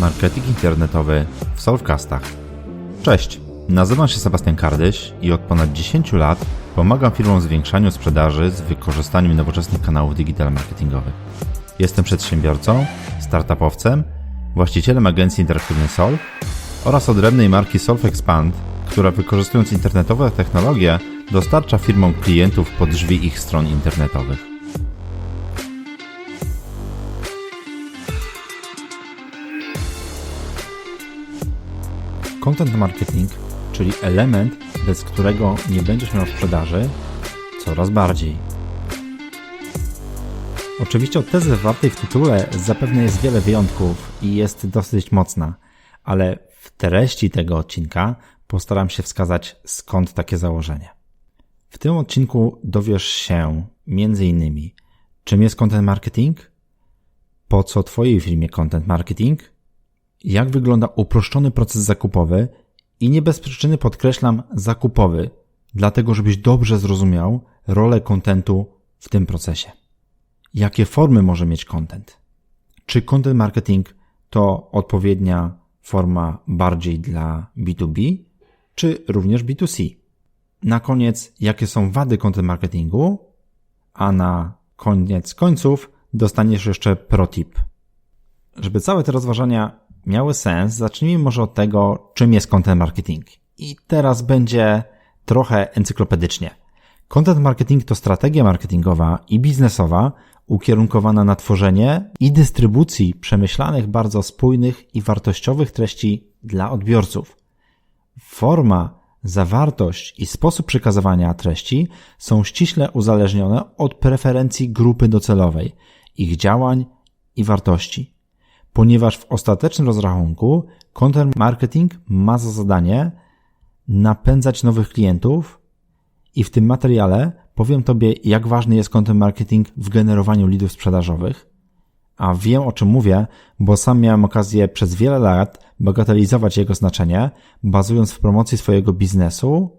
Marketing internetowy w Solvecastach. Cześć, nazywam się Sebastian Kardyś i od ponad 10 lat pomagam firmom w zwiększaniu sprzedaży z wykorzystaniem nowoczesnych kanałów digital marketingowych. Jestem przedsiębiorcą, startupowcem, właścicielem agencji interaktywnej Solve oraz odrębnej marki Solve Expand, która wykorzystując internetowe technologie dostarcza firmom klientów pod drzwi ich stron internetowych. Content marketing, czyli element, bez którego nie będziesz miał sprzedaży, coraz bardziej. Oczywiście od tezy zawartej w tytule zapewne jest wiele wyjątków i jest dosyć mocna, ale w treści tego odcinka postaram się wskazać skąd takie założenie. W tym odcinku dowiesz się innymi, czym jest content marketing, po co Twojej firmie content marketing, jak wygląda uproszczony proces zakupowy i nie bez przyczyny podkreślam zakupowy, dlatego żebyś dobrze zrozumiał rolę kontentu w tym procesie. Jakie formy może mieć content? Czy content marketing to odpowiednia forma bardziej dla B2B, czy również B2C? Na koniec, jakie są wady content marketingu, a na koniec końców dostaniesz jeszcze protip. Żeby całe te rozważania miały sens, zacznijmy może od tego, czym jest content marketing. I teraz będzie trochę encyklopedycznie. Content marketing to strategia marketingowa i biznesowa ukierunkowana na tworzenie i dystrybucji przemyślanych, bardzo spójnych i wartościowych treści dla odbiorców. Forma, zawartość i sposób przekazywania treści są ściśle uzależnione od preferencji grupy docelowej, ich działań i wartości ponieważ w ostatecznym rozrachunku content marketing ma za zadanie napędzać nowych klientów i w tym materiale powiem Tobie, jak ważny jest content marketing w generowaniu lidów sprzedażowych, a wiem o czym mówię, bo sam miałem okazję przez wiele lat bagatelizować jego znaczenie, bazując w promocji swojego biznesu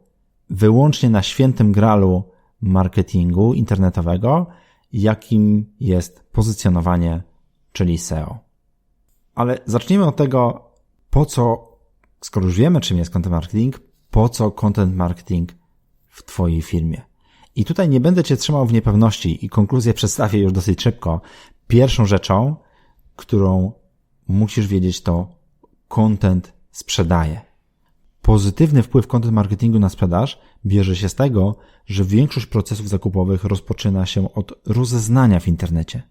wyłącznie na świętym gralu marketingu internetowego, jakim jest pozycjonowanie, czyli SEO. Ale zacznijmy od tego, po co, skoro już wiemy, czym jest content marketing, po co content marketing w Twojej firmie. I tutaj nie będę Cię trzymał w niepewności i konkluzję przedstawię już dosyć szybko. Pierwszą rzeczą, którą musisz wiedzieć, to content sprzedaje. Pozytywny wpływ content marketingu na sprzedaż bierze się z tego, że większość procesów zakupowych rozpoczyna się od rozeznania w internecie.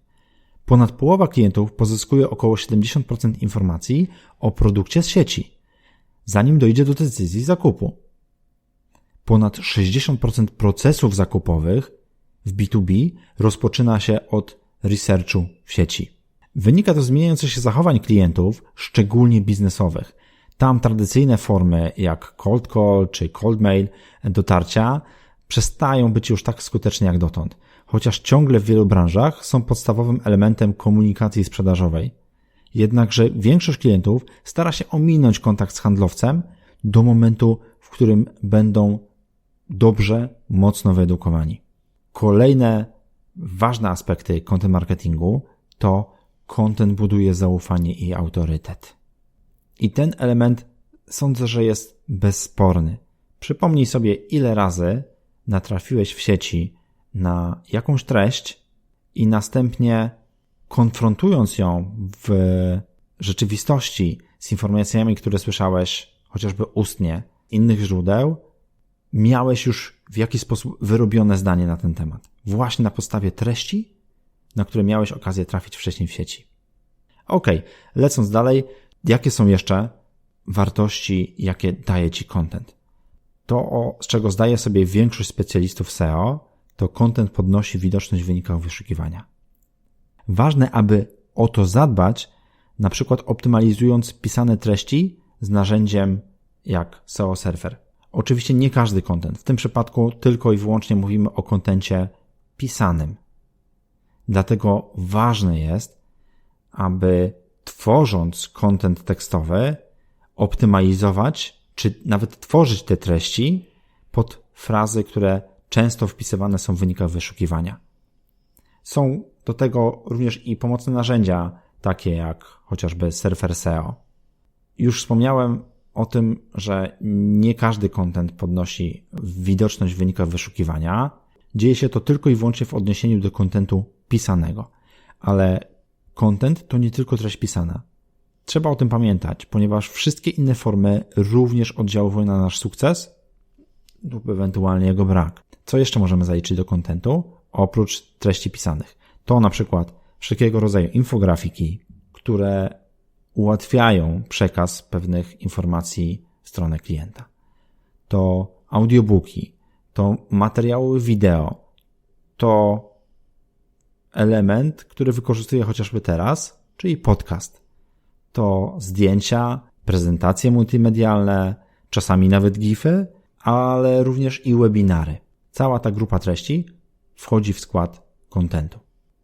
Ponad połowa klientów pozyskuje około 70% informacji o produkcie z sieci, zanim dojdzie do decyzji zakupu. Ponad 60% procesów zakupowych w B2B rozpoczyna się od researchu w sieci. Wynika to z zmieniających się zachowań klientów, szczególnie biznesowych. Tam tradycyjne formy jak cold call czy cold mail dotarcia przestają być już tak skuteczne jak dotąd chociaż ciągle w wielu branżach są podstawowym elementem komunikacji sprzedażowej. Jednakże większość klientów stara się ominąć kontakt z handlowcem do momentu, w którym będą dobrze, mocno wyedukowani. Kolejne ważne aspekty content marketingu to content buduje zaufanie i autorytet. I ten element sądzę, że jest bezsporny. Przypomnij sobie, ile razy natrafiłeś w sieci na jakąś treść i następnie konfrontując ją w rzeczywistości z informacjami, które słyszałeś chociażby ustnie innych źródeł, miałeś już w jakiś sposób wyrobione zdanie na ten temat. Właśnie na podstawie treści, na które miałeś okazję trafić wcześniej w sieci. Ok, lecąc dalej, jakie są jeszcze wartości, jakie daje Ci content? To, z czego zdaje sobie większość specjalistów SEO, to content podnosi widoczność w wynikach wyszukiwania. Ważne, aby o to zadbać, na przykład optymalizując pisane treści z narzędziem jak SEO Server. Oczywiście nie każdy content. W tym przypadku tylko i wyłącznie mówimy o kontencie pisanym. Dlatego ważne jest, aby tworząc kontent tekstowy, optymalizować, czy nawet tworzyć te treści pod frazy, które często wpisywane są w wynikach wyszukiwania. Są do tego również i pomocne narzędzia takie jak chociażby Surfer SEO. Już wspomniałem o tym, że nie każdy content podnosi widoczność w wynikach wyszukiwania. Dzieje się to tylko i wyłącznie w odniesieniu do kontentu pisanego. Ale content to nie tylko treść pisana. Trzeba o tym pamiętać, ponieważ wszystkie inne formy również oddziałują na nasz sukces lub ewentualnie jego brak. Co jeszcze możemy zaliczyć do kontentu oprócz treści pisanych? To na przykład wszelkiego rodzaju infografiki, które ułatwiają przekaz pewnych informacji w stronę klienta. To audiobooki, to materiały wideo, to element, który wykorzystuję chociażby teraz, czyli podcast. To zdjęcia, prezentacje multimedialne, czasami nawet GIFy, ale również i webinary. Cała ta grupa treści wchodzi w skład kontentu.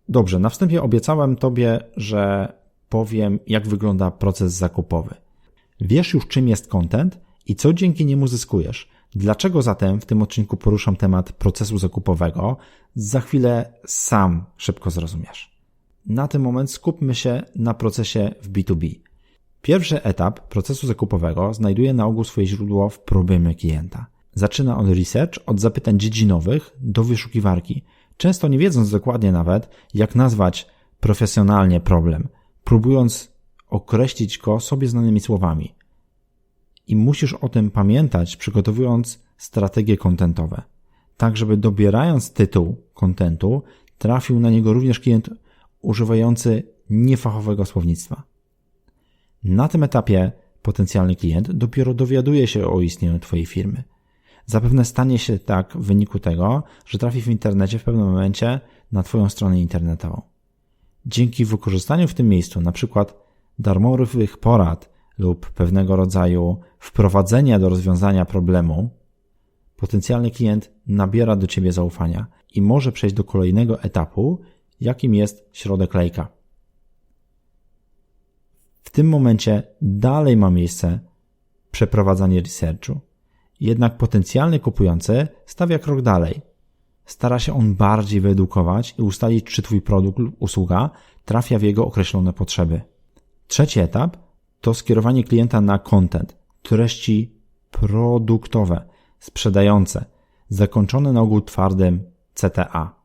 Dobrze, na wstępie obiecałem Tobie, że powiem, jak wygląda proces zakupowy. Wiesz już, czym jest content i co dzięki niemu zyskujesz. Dlaczego zatem w tym odcinku poruszam temat procesu zakupowego? Za chwilę sam szybko zrozumiesz. Na ten moment skupmy się na procesie w B2B. Pierwszy etap procesu zakupowego znajduje na ogół swoje źródło w problemie klienta. Zaczyna od research, od zapytań dziedzinowych do wyszukiwarki, często nie wiedząc dokładnie nawet, jak nazwać profesjonalnie problem, próbując określić go sobie znanymi słowami. I musisz o tym pamiętać, przygotowując strategie kontentowe. Tak, żeby dobierając tytuł kontentu, trafił na niego również klient używający niefachowego słownictwa. Na tym etapie potencjalny klient dopiero dowiaduje się o istnieniu Twojej firmy. Zapewne stanie się tak w wyniku tego, że trafi w internecie w pewnym momencie na Twoją stronę internetową. Dzięki wykorzystaniu w tym miejscu przykład darmowych porad lub pewnego rodzaju wprowadzenia do rozwiązania problemu, potencjalny klient nabiera do Ciebie zaufania i może przejść do kolejnego etapu, jakim jest środek lejka. W tym momencie dalej ma miejsce przeprowadzanie researchu. Jednak potencjalny kupujący stawia krok dalej. Stara się on bardziej wyedukować i ustalić, czy Twój produkt lub usługa trafia w jego określone potrzeby. Trzeci etap to skierowanie klienta na content, treści produktowe, sprzedające, zakończone na ogół twardym CTA.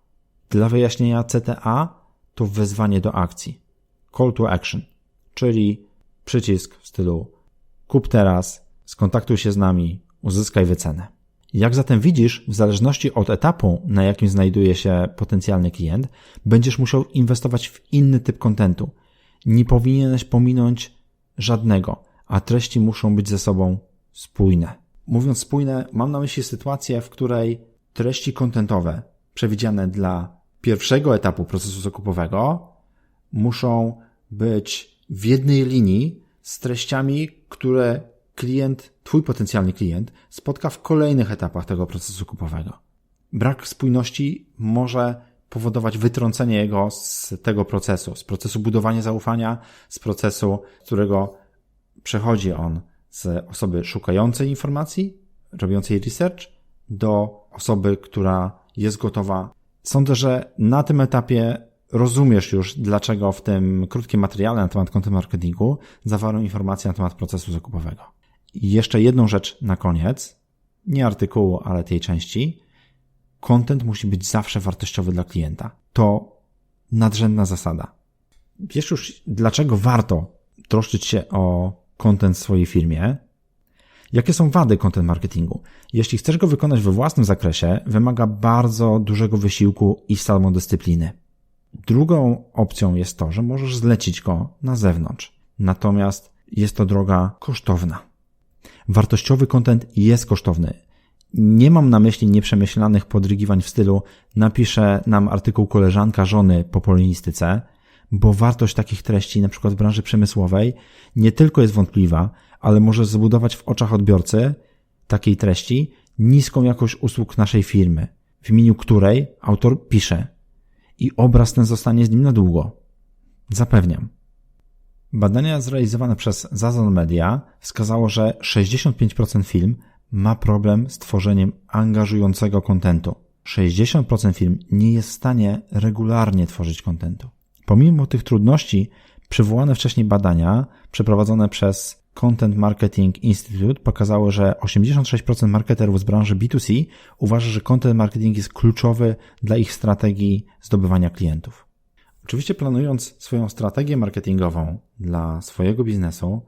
Dla wyjaśnienia CTA to wezwanie do akcji. Call to action, czyli przycisk w stylu kup teraz, skontaktuj się z nami, uzyskaj wycenę. Jak zatem widzisz, w zależności od etapu, na jakim znajduje się potencjalny klient, będziesz musiał inwestować w inny typ kontentu. Nie powinieneś pominąć żadnego, a treści muszą być ze sobą spójne. Mówiąc spójne, mam na myśli sytuację, w której treści kontentowe przewidziane dla pierwszego etapu procesu zakupowego muszą być w jednej linii z treściami, które klient, twój potencjalny klient spotka w kolejnych etapach tego procesu kupowego. Brak spójności może powodować wytrącenie jego z tego procesu, z procesu budowania zaufania, z procesu, którego przechodzi on z osoby szukającej informacji, robiącej research, do osoby, która jest gotowa. Sądzę, że na tym etapie rozumiesz już, dlaczego w tym krótkim materiale na temat content marketingu zawarłem informacje na temat procesu zakupowego. I jeszcze jedną rzecz na koniec, nie artykułu, ale tej części. Content musi być zawsze wartościowy dla klienta. To nadrzędna zasada. Wiesz już, dlaczego warto troszczyć się o content w swojej firmie? Jakie są wady content marketingu? Jeśli chcesz go wykonać we własnym zakresie, wymaga bardzo dużego wysiłku i samodyscypliny. Drugą opcją jest to, że możesz zlecić go na zewnątrz. Natomiast jest to droga kosztowna. Wartościowy content jest kosztowny. Nie mam na myśli nieprzemyślanych podrygiwań w stylu napisze nam artykuł koleżanka żony po polinistyce, bo wartość takich treści, na przykład w branży przemysłowej, nie tylko jest wątpliwa, ale może zbudować w oczach odbiorcy takiej treści niską jakość usług naszej firmy, w imieniu której autor pisze i obraz ten zostanie z nim na długo. Zapewniam. Badania zrealizowane przez Zazon Media wskazało, że 65% firm ma problem z tworzeniem angażującego kontentu. 60% firm nie jest w stanie regularnie tworzyć kontentu. Pomimo tych trudności, Przywołane wcześniej badania przeprowadzone przez Content Marketing Institute pokazały, że 86% marketerów z branży B2C uważa, że content marketing jest kluczowy dla ich strategii zdobywania klientów. Oczywiście planując swoją strategię marketingową dla swojego biznesu,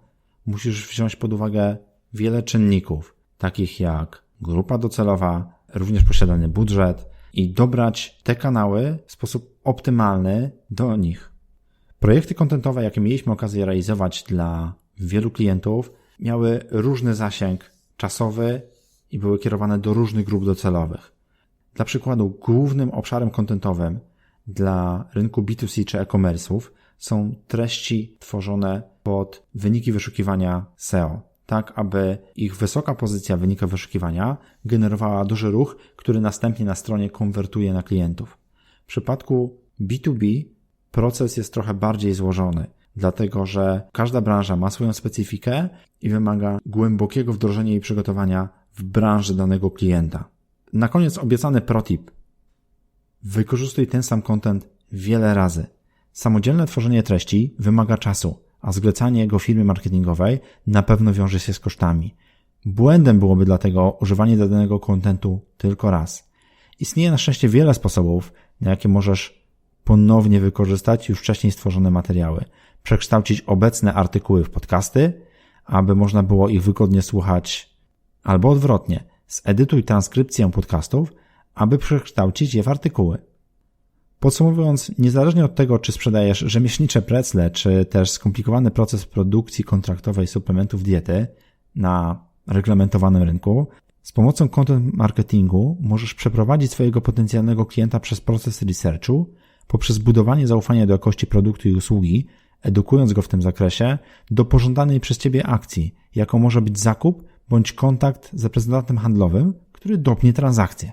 musisz wziąć pod uwagę wiele czynników, takich jak grupa docelowa, również posiadany budżet i dobrać te kanały w sposób optymalny do nich. Projekty kontentowe, jakie mieliśmy okazję realizować dla wielu klientów, miały różny zasięg czasowy i były kierowane do różnych grup docelowych. Dla przykładu, głównym obszarem kontentowym dla rynku B2C czy e-commerce'ów są treści tworzone pod wyniki wyszukiwania SEO, tak aby ich wysoka pozycja wynika wyszukiwania generowała duży ruch, który następnie na stronie konwertuje na klientów. W przypadku B2B proces jest trochę bardziej złożony, dlatego że każda branża ma swoją specyfikę i wymaga głębokiego wdrożenia i przygotowania w branży danego klienta. Na koniec obiecany protip. Wykorzystuj ten sam content wiele razy. Samodzielne tworzenie treści wymaga czasu, a zglecanie go firmie marketingowej na pewno wiąże się z kosztami. Błędem byłoby dlatego używanie danego kontentu tylko raz. Istnieje na szczęście wiele sposobów, na jakie możesz ponownie wykorzystać już wcześniej stworzone materiały, przekształcić obecne artykuły w podcasty, aby można było ich wygodnie słuchać, albo odwrotnie, zedytuj transkrypcję podcastów, aby przekształcić je w artykuły. Podsumowując, niezależnie od tego, czy sprzedajesz rzemieślnicze precle, czy też skomplikowany proces produkcji kontraktowej suplementów diety na reglamentowanym rynku, z pomocą content marketingu możesz przeprowadzić swojego potencjalnego klienta przez proces researchu, poprzez budowanie zaufania do jakości produktu i usługi, edukując go w tym zakresie, do pożądanej przez Ciebie akcji, jaką może być zakup bądź kontakt z reprezentantem handlowym, który dopnie transakcję.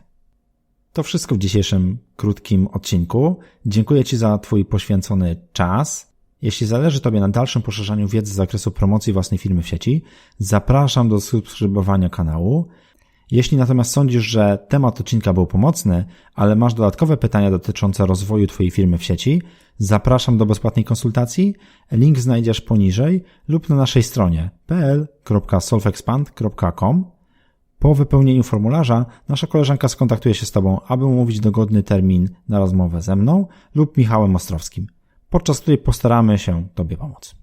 To wszystko w dzisiejszym krótkim odcinku. Dziękuję Ci za Twój poświęcony czas. Jeśli zależy Tobie na dalszym poszerzaniu wiedzy z zakresu promocji własnej firmy w sieci, zapraszam do subskrybowania kanału. Jeśli natomiast sądzisz, że temat odcinka był pomocny, ale masz dodatkowe pytania dotyczące rozwoju Twojej firmy w sieci, zapraszam do bezpłatnej konsultacji. Link znajdziesz poniżej lub na naszej stronie pl.solvexpand.com. Po wypełnieniu formularza nasza koleżanka skontaktuje się z Tobą, aby umówić dogodny termin na rozmowę ze mną lub Michałem Ostrowskim, podczas której postaramy się Tobie pomóc.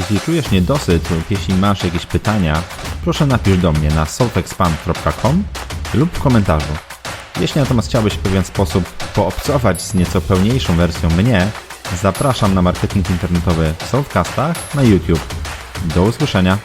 Jeśli czujesz niedosyt lub jeśli masz jakieś pytania, proszę napisz do mnie na solvexpand.com lub w komentarzu. Jeśli natomiast chciałbyś w pewien sposób poobcować z nieco pełniejszą wersją mnie, zapraszam na marketing internetowy w na YouTube. Do usłyszenia.